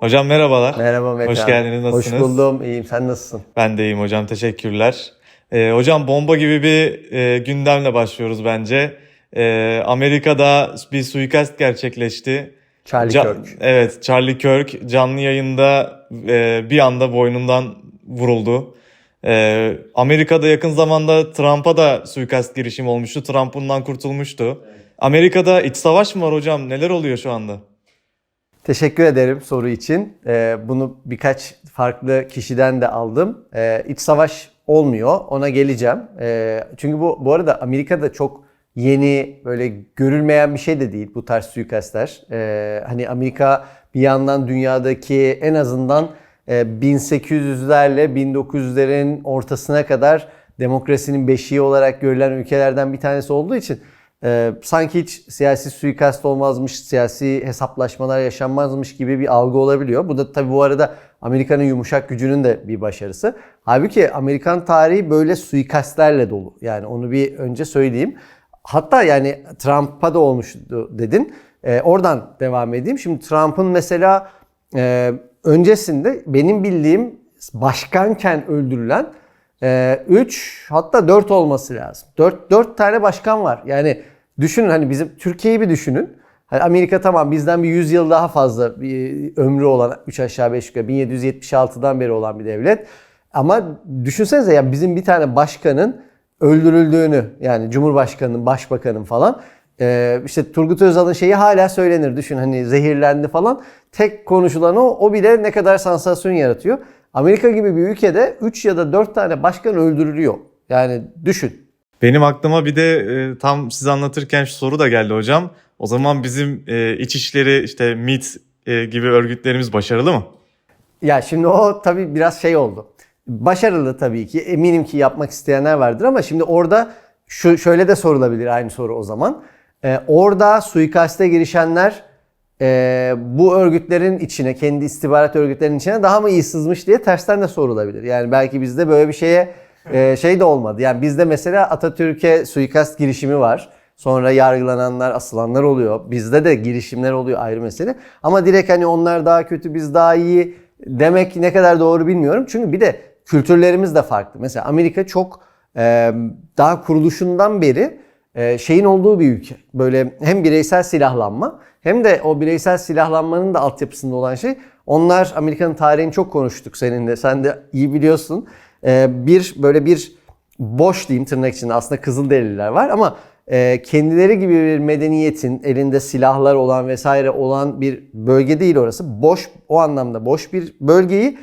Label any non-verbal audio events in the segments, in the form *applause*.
Hocam merhabalar. Merhaba Mete. Hoş geldiniz, nasılsınız? Hoş buldum. İyiyim. Sen nasılsın? Ben de iyiyim hocam, teşekkürler. Ee, hocam bomba gibi bir e, gündemle başlıyoruz bence. Ee, Amerika'da bir suikast gerçekleşti. Charlie Ca- Kirk. Evet, Charlie Kirk canlı yayında e, bir anda boynundan vuruldu. Ee, Amerika'da yakın zamanda Trump'a da suikast girişimi olmuştu. Trump bundan kurtulmuştu. Amerika'da iç savaş mı var hocam? Neler oluyor şu anda? Teşekkür ederim soru için. Ee, bunu birkaç farklı kişiden de aldım. Ee, iç savaş olmuyor. Ona geleceğim. Ee, çünkü bu bu arada Amerika'da çok yeni böyle görülmeyen bir şey de değil bu tarz suikastler. Ee, hani Amerika bir yandan dünyadaki en azından e, 1800'lerle 1900'lerin ortasına kadar demokrasinin beşiği olarak görülen ülkelerden bir tanesi olduğu için e, sanki hiç siyasi suikast olmazmış, siyasi hesaplaşmalar yaşanmazmış gibi bir algı olabiliyor. Bu da tabii bu arada Amerika'nın yumuşak gücünün de bir başarısı. Halbuki Amerikan tarihi böyle suikastlerle dolu. Yani onu bir önce söyleyeyim. Hatta yani Trump'a da olmuştu dedin. E, oradan devam edeyim. Şimdi Trump'ın mesela e, öncesinde benim bildiğim başkanken öldürülen 3 hatta 4 olması lazım. 4 4 tane başkan var. Yani düşünün hani bizim Türkiye'yi bir düşünün. Hani Amerika tamam bizden bir 100 yıl daha fazla bir ömrü olan 3 aşağı 5 yukarı 1776'dan beri olan bir devlet. Ama düşünsenize ya bizim bir tane başkanın öldürüldüğünü yani Cumhurbaşkanının, başbakanın falan ee, işte Turgut Özal'ın şeyi hala söylenir. Düşün hani zehirlendi falan. Tek konuşulan o. O bile ne kadar sansasyon yaratıyor. Amerika gibi bir ülkede 3 ya da 4 tane başkan öldürülüyor. Yani düşün. Benim aklıma bir de e, tam siz anlatırken şu soru da geldi hocam. O zaman bizim e, iç işleri işte MIT e, gibi örgütlerimiz başarılı mı? Ya şimdi o tabii biraz şey oldu. Başarılı tabii ki. Eminim ki yapmak isteyenler vardır ama şimdi orada şu şöyle de sorulabilir aynı soru o zaman. Ee, orada suikaste girişenler e, bu örgütlerin içine, kendi istihbarat örgütlerinin içine daha mı iyi sızmış diye tersten de sorulabilir. Yani belki bizde böyle bir şeye e, şey de olmadı. Yani bizde mesela Atatürk'e suikast girişimi var. Sonra yargılananlar, asılanlar oluyor. Bizde de girişimler oluyor ayrı mesele. Ama direkt hani onlar daha kötü, biz daha iyi demek ne kadar doğru bilmiyorum. Çünkü bir de kültürlerimiz de farklı. Mesela Amerika çok e, daha kuruluşundan beri e, şeyin olduğu bir ülke. Böyle hem bireysel silahlanma hem de o bireysel silahlanmanın da altyapısında olan şey. Onlar Amerika'nın tarihini çok konuştuk seninle. Sen de iyi biliyorsun. E, bir böyle bir boş diyeyim tırnak içinde aslında Kızılderililer var ama e, kendileri gibi bir medeniyetin elinde silahlar olan vesaire olan bir bölge değil orası. Boş o anlamda boş bir bölgeyi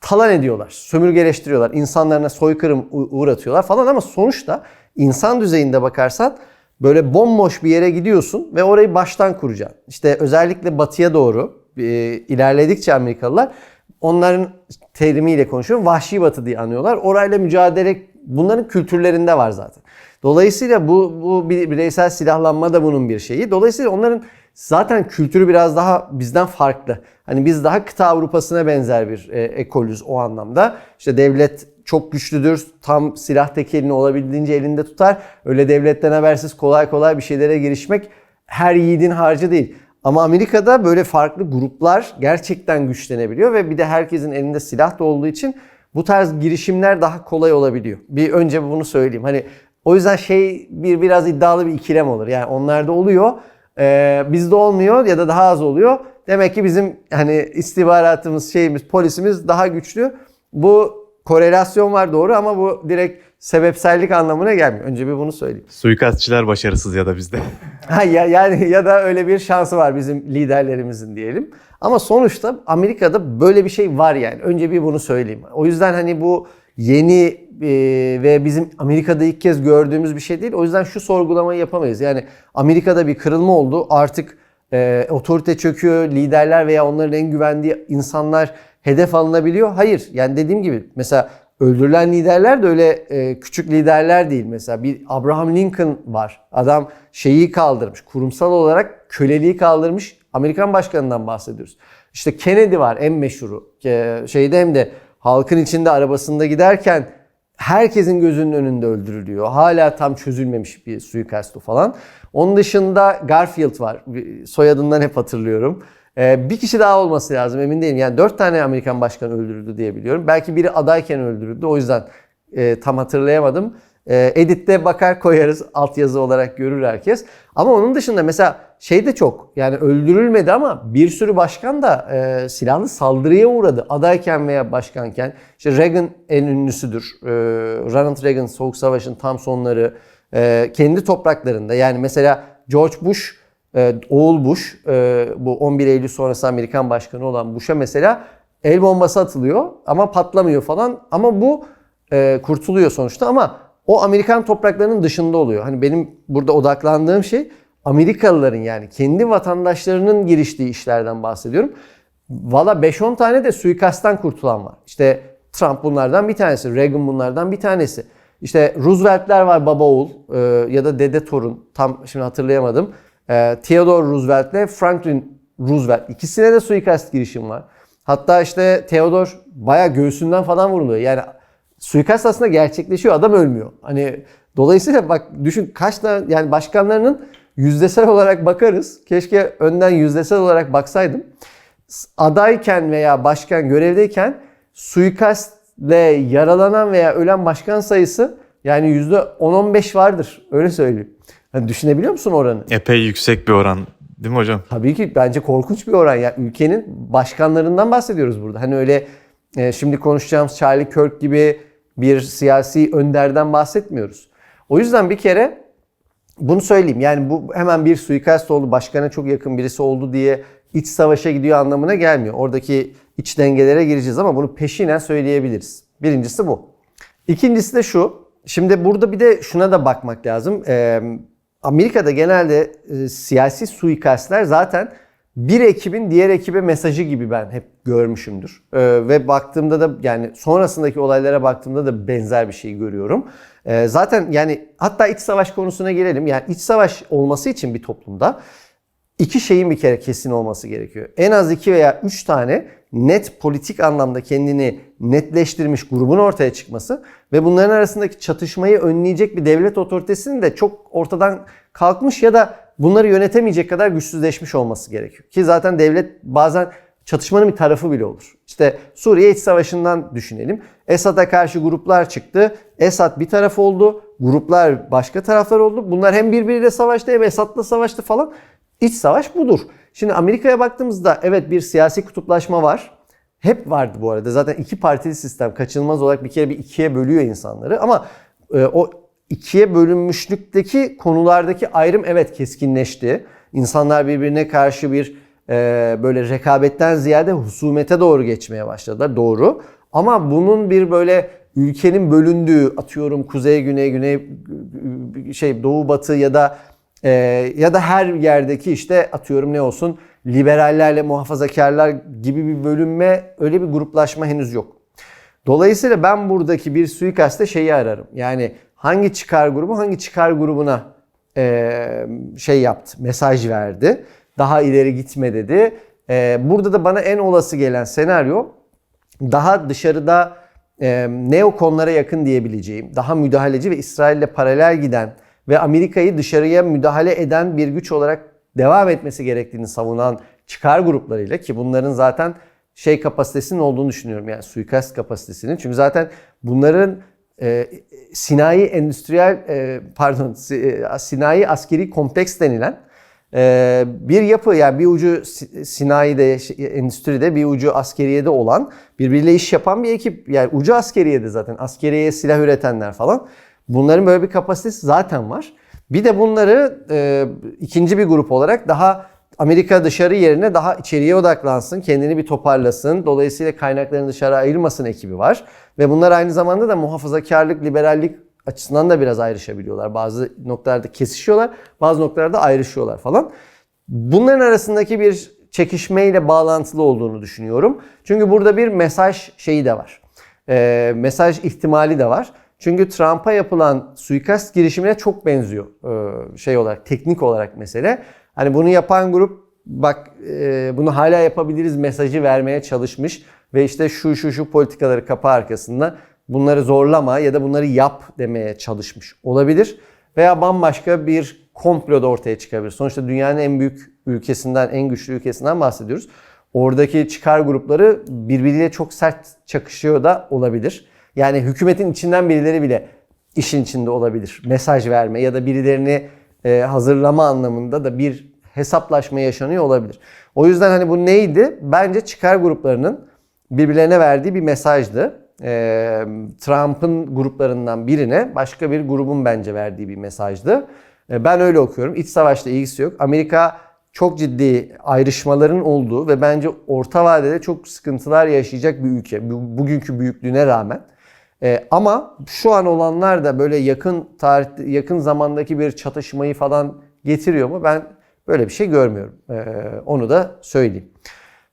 talan ediyorlar, sömürgeleştiriyorlar, insanlarına soykırım uğratıyorlar falan ama sonuçta insan düzeyinde bakarsan böyle bomboş bir yere gidiyorsun ve orayı baştan kuracaksın. İşte özellikle batıya doğru e, ilerledikçe Amerikalılar onların terimiyle konuşuyorum. Vahşi batı diye anıyorlar. Orayla mücadele bunların kültürlerinde var zaten. Dolayısıyla bu, bu bireysel silahlanma da bunun bir şeyi. Dolayısıyla onların zaten kültürü biraz daha bizden farklı. Hani biz daha kıta Avrupa'sına benzer bir e, ekolüz o anlamda. İşte devlet çok güçlüdür. Tam silah tekelini olabildiğince elinde tutar. Öyle devletten habersiz kolay kolay bir şeylere girişmek her yiğidin harcı değil. Ama Amerika'da böyle farklı gruplar gerçekten güçlenebiliyor ve bir de herkesin elinde silah da olduğu için bu tarz girişimler daha kolay olabiliyor. Bir önce bunu söyleyeyim. Hani o yüzden şey bir biraz iddialı bir ikilem olur. Yani onlarda oluyor, e, bizde olmuyor ya da daha az oluyor. Demek ki bizim hani istihbaratımız, şeyimiz, polisimiz daha güçlü. Bu korelasyon var doğru ama bu direkt sebepsellik anlamına gelmiyor. Önce bir bunu söyleyeyim. Suikastçiler başarısız ya da bizde. *laughs* Ha ya yani ya da öyle bir şansı var bizim liderlerimizin diyelim. Ama sonuçta Amerika'da böyle bir şey var yani. Önce bir bunu söyleyeyim. O yüzden hani bu yeni e, ve bizim Amerika'da ilk kez gördüğümüz bir şey değil. O yüzden şu sorgulamayı yapamayız. Yani Amerika'da bir kırılma oldu. Artık e, otorite çöküyor. Liderler veya onların en güvendiği insanlar hedef alınabiliyor. Hayır. Yani dediğim gibi mesela öldürülen liderler de öyle e, küçük liderler değil. Mesela bir Abraham Lincoln var. Adam şeyi kaldırmış. Kurumsal olarak köleliği kaldırmış. Amerikan başkanından bahsediyoruz. İşte Kennedy var en meşhuru. E, şeyde hem de halkın içinde arabasında giderken herkesin gözünün önünde öldürülüyor. Hala tam çözülmemiş bir suikastı falan. Onun dışında Garfield var. Soyadından hep hatırlıyorum. Ee, bir kişi daha olması lazım emin değilim. Yani dört tane Amerikan başkanı öldürüldü diye biliyorum. Belki biri adayken öldürüldü. O yüzden e, tam hatırlayamadım. E, editte bakar koyarız altyazı olarak görür herkes. Ama onun dışında mesela şey de çok yani öldürülmedi ama bir sürü başkan da e, silahlı saldırıya uğradı. Adayken veya başkanken. İşte Reagan en ünlüsüdür. E, Ronald Reagan Soğuk Savaş'ın tam sonları e, kendi topraklarında yani mesela George Bush e, oğul Bush e, bu 11 Eylül sonrası Amerikan başkanı olan Bush'a mesela el bombası atılıyor ama patlamıyor falan ama bu e, kurtuluyor sonuçta ama o Amerikan topraklarının dışında oluyor. Hani benim burada odaklandığım şey Amerikalıların yani kendi vatandaşlarının giriştiği işlerden bahsediyorum. Valla 5-10 tane de suikastten kurtulan var. İşte Trump bunlardan bir tanesi, Reagan bunlardan bir tanesi. İşte Roosevelt'ler var baba oğul e, ya da dede torun tam şimdi hatırlayamadım. E, Theodore Roosevelt ile Franklin Roosevelt ikisine de suikast girişim var. Hatta işte Theodore bayağı göğsünden falan vuruluyor. Yani suikast aslında gerçekleşiyor. Adam ölmüyor. Hani dolayısıyla bak düşün kaç tane yani başkanlarının yüzdesel olarak bakarız. Keşke önden yüzdesel olarak baksaydım. Adayken veya başkan görevdeyken suikastle yaralanan veya ölen başkan sayısı yani %10-15 vardır. Öyle söyleyeyim. Hani düşünebiliyor musun oranı? Epey yüksek bir oran değil mi hocam? Tabii ki bence korkunç bir oran. Yani ülkenin başkanlarından bahsediyoruz burada. Hani öyle e, şimdi konuşacağımız Charlie Kirk gibi bir siyasi önderden bahsetmiyoruz. O yüzden bir kere bunu söyleyeyim. Yani bu hemen bir suikast oldu, başkana çok yakın birisi oldu diye iç savaşa gidiyor anlamına gelmiyor. Oradaki iç dengelere gireceğiz ama bunu peşinen söyleyebiliriz. Birincisi bu. İkincisi de şu. Şimdi burada bir de şuna da bakmak lazım. Ee, Amerika'da genelde e, siyasi suikastler zaten bir ekibin diğer ekibe mesajı gibi ben hep görmüşümdür. Ee, ve baktığımda da yani sonrasındaki olaylara baktığımda da benzer bir şey görüyorum. Ee, zaten yani hatta iç savaş konusuna gelelim. Yani iç savaş olması için bir toplumda iki şeyin bir kere kesin olması gerekiyor. En az iki veya üç tane net politik anlamda kendini netleştirmiş grubun ortaya çıkması ve bunların arasındaki çatışmayı önleyecek bir devlet otoritesinin de çok ortadan kalkmış ya da bunları yönetemeyecek kadar güçsüzleşmiş olması gerekiyor. Ki zaten devlet bazen çatışmanın bir tarafı bile olur. İşte Suriye iç savaşından düşünelim. Esad'a karşı gruplar çıktı. Esad bir taraf oldu. Gruplar başka taraflar oldu. Bunlar hem birbiriyle savaştı hem Esad'la savaştı falan. İç savaş budur. Şimdi Amerika'ya baktığımızda evet bir siyasi kutuplaşma var. Hep vardı bu arada. Zaten iki partili sistem kaçınılmaz olarak bir kere bir ikiye bölüyor insanları. Ama e, o ikiye bölünmüşlükteki konulardaki ayrım evet keskinleşti. İnsanlar birbirine karşı bir e, böyle rekabetten ziyade husumete doğru geçmeye başladılar. Doğru. Ama bunun bir böyle ülkenin bölündüğü atıyorum kuzey güney güney şey doğu batı ya da e, ya da her yerdeki işte atıyorum ne olsun liberallerle muhafazakarlar gibi bir bölünme öyle bir gruplaşma henüz yok. Dolayısıyla ben buradaki bir suikaste şeyi ararım. Yani hangi çıkar grubu hangi çıkar grubuna e, şey yaptı, mesaj verdi. Daha ileri gitme dedi. E, burada da bana en olası gelen senaryo daha dışarıda e, neokonlara yakın diyebileceğim, daha müdahaleci ve İsrail'le paralel giden ve Amerika'yı dışarıya müdahale eden bir güç olarak devam etmesi gerektiğini savunan çıkar gruplarıyla ki bunların zaten şey kapasitesinin olduğunu düşünüyorum yani suikast kapasitesinin. Çünkü zaten bunların e, sinayi endüstriyel e, pardon e, sinayi askeri kompleks denilen e, bir yapı yani bir ucu sinayide endüstride bir ucu askeriyede olan birbiriyle iş yapan bir ekip yani ucu askeriyede zaten askeriye silah üretenler falan bunların böyle bir kapasitesi zaten var. Bir de bunları e, ikinci bir grup olarak daha Amerika dışarı yerine daha içeriye odaklansın, kendini bir toparlasın. Dolayısıyla kaynaklarını dışarı ayırmasın ekibi var. Ve bunlar aynı zamanda da muhafazakarlık, liberallik açısından da biraz ayrışabiliyorlar. Bazı noktalarda kesişiyorlar, bazı noktalarda ayrışıyorlar falan. Bunların arasındaki bir çekişmeyle bağlantılı olduğunu düşünüyorum. Çünkü burada bir mesaj şeyi de var. E, mesaj ihtimali de var. Çünkü Trump'a yapılan suikast girişimine çok benziyor e, şey olarak, teknik olarak mesele. Hani bunu yapan grup bak e, bunu hala yapabiliriz mesajı vermeye çalışmış ve işte şu şu şu politikaları kapı arkasında bunları zorlama ya da bunları yap demeye çalışmış olabilir. veya bambaşka bir komplo da ortaya çıkabilir. Sonuçta dünyanın en büyük ülkesinden, en güçlü ülkesinden bahsediyoruz. Oradaki çıkar grupları birbiriyle çok sert çakışıyor da olabilir. Yani hükümetin içinden birileri bile işin içinde olabilir. Mesaj verme ya da birilerini e, hazırlama anlamında da bir hesaplaşma yaşanıyor olabilir. O yüzden hani bu neydi? Bence çıkar gruplarının birbirlerine verdiği bir mesajdı. Ee, Trump'ın gruplarından birine başka bir grubun bence verdiği bir mesajdı. Ee, ben öyle okuyorum. İç savaşla ilgisi yok. Amerika çok ciddi ayrışmaların olduğu ve bence orta vadede çok sıkıntılar yaşayacak bir ülke. Bu- Bugünkü büyüklüğüne rağmen. Ee, ama şu an olanlar da böyle yakın tarih, yakın zamandaki bir çatışmayı falan getiriyor mu? Ben böyle bir şey görmüyorum. Ee, onu da söyleyeyim.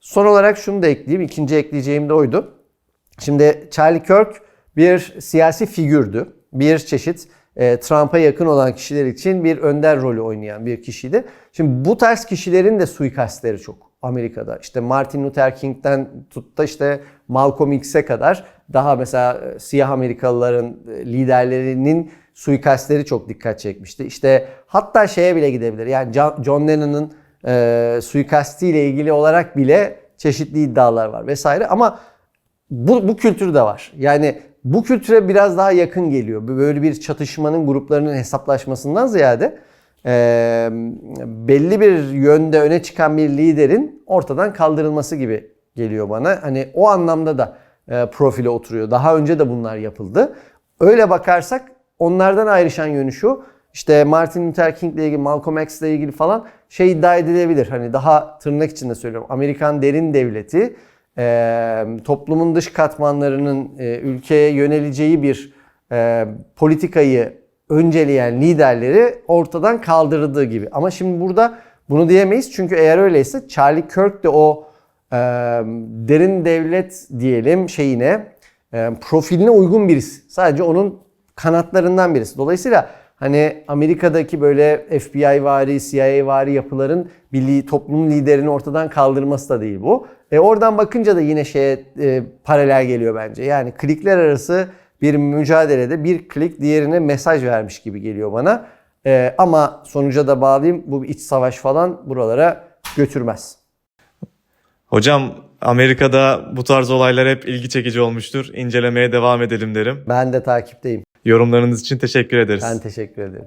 Son olarak şunu da ekleyeyim. İkinci ekleyeceğim de oydu. Şimdi Charlie Kirk bir siyasi figürdü. Bir çeşit e, Trump'a yakın olan kişiler için bir önder rolü oynayan bir kişiydi. Şimdi bu tarz kişilerin de suikastleri çok Amerika'da. İşte Martin Luther King'den tut da işte Malcolm X'e kadar daha mesela e, siyah Amerikalıların e, liderlerinin suikastleri çok dikkat çekmişti. İşte hatta şeye bile gidebilir. Yani John- Lennon'ın e, suikastiyle ilgili olarak bile çeşitli iddialar var vesaire ama bu, bu kültür de var. Yani bu kültüre biraz daha yakın geliyor. Böyle bir çatışmanın gruplarının hesaplaşmasından ziyade e, belli bir yönde öne çıkan bir liderin ortadan kaldırılması gibi geliyor bana. Hani o anlamda da e, profile oturuyor. Daha önce de bunlar yapıldı. Öyle bakarsak onlardan ayrışan yönü şu. İşte Martin Luther King ile ilgili, Malcolm X ile ilgili falan şey iddia edilebilir. Hani daha tırnak içinde söylüyorum. Amerikan derin devleti e, toplumun dış katmanlarının e, ülkeye yöneleceği bir e, politikayı önceleyen liderleri ortadan kaldırdığı gibi. Ama şimdi burada bunu diyemeyiz çünkü eğer öyleyse Charlie Kirk de o e, derin devlet diyelim şeyine e, profiline uygun birisi. Sadece onun kanatlarından birisi. Dolayısıyla hani Amerika'daki böyle FBI vari, CIA vari yapıların bir li- toplum liderini ortadan kaldırması da değil bu. E oradan bakınca da yine şeye e, paralel geliyor bence. Yani klikler arası bir mücadelede bir klik diğerine mesaj vermiş gibi geliyor bana. E, ama sonuca da bağlayayım bu iç savaş falan buralara götürmez. Hocam Amerika'da bu tarz olaylar hep ilgi çekici olmuştur. İncelemeye devam edelim derim. Ben de takipteyim. Yorumlarınız için teşekkür ederiz. Ben teşekkür ederim.